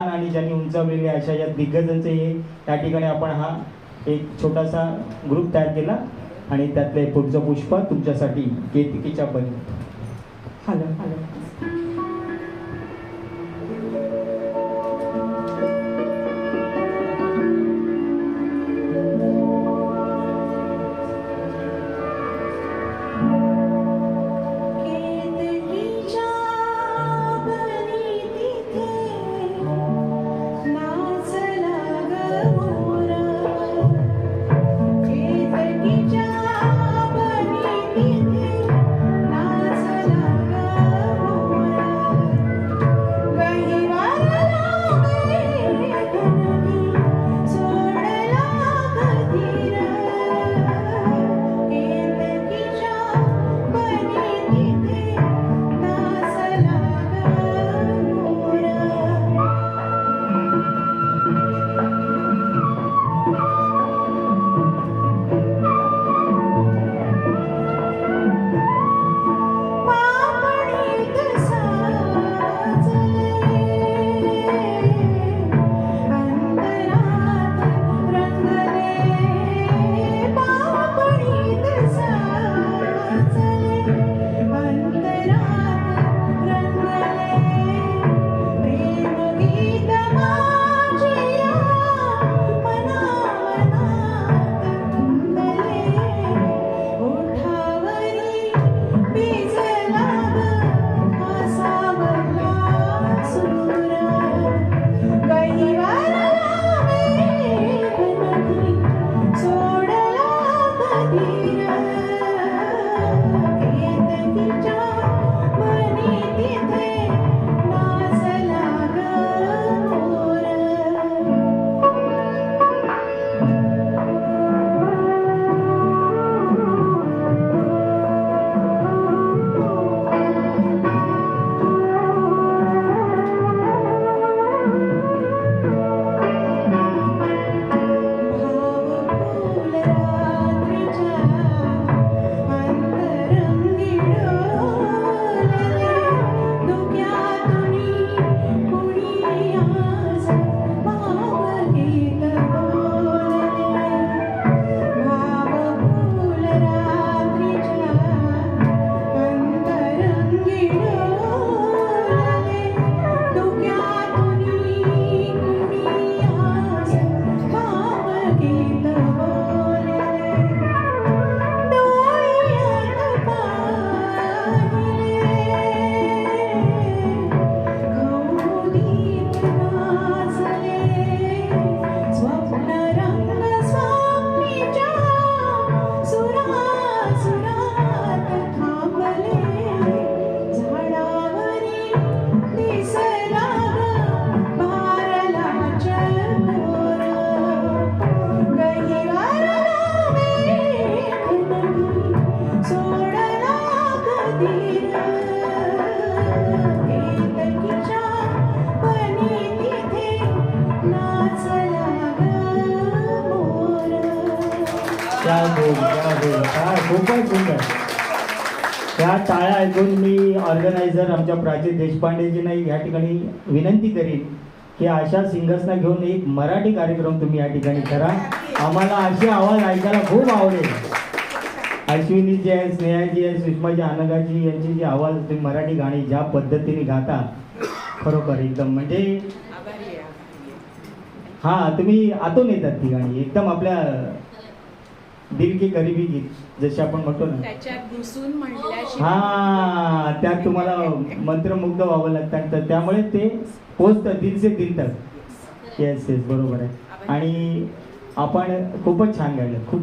आणि ज्यांनी उंचावलेले अशा या दिग्गजांचे हे त्या ठिकाणी आपण हा एक छोटासा ग्रुप तयार केला आणि त्यातले पुढचं पुष्प तुमच्यासाठी केतकीच्या बन हॅलो हॅलो. खूपच सुंदर त्या टाळ्या ऐकून मी ऑर्गनायझर आमच्या प्राची देशपांडेजींना या ठिकाणी विनंती करीन की अशा सिंगर्सना घेऊन एक मराठी कार्यक्रम तुम्ही या ठिकाणी करा. आम्हाला असे आवाज ऐकायला खूप आवडेल. अश्विनी जी आहे स्नेहाजी आहे सुषमाजी आनंदाजी यांची जी आवाज तुम्ही मराठी गाणी ज्या पद्धतीने गाता खरोखर एकदम म्हणजे हा तुम्ही आतून येतात ती गाणी. एकदम आपल्या दिल की गरीबी गीत जसे आपण म्हणतो ना. हा त्यात तुम्हाला मंत्रमुग्ध व्हावं लागतं. तर त्यामुळे ते पोचतं दिल से दिल तक. येस येस बरोबर आहे. आणि आपण खूपच छान गायलं. खूप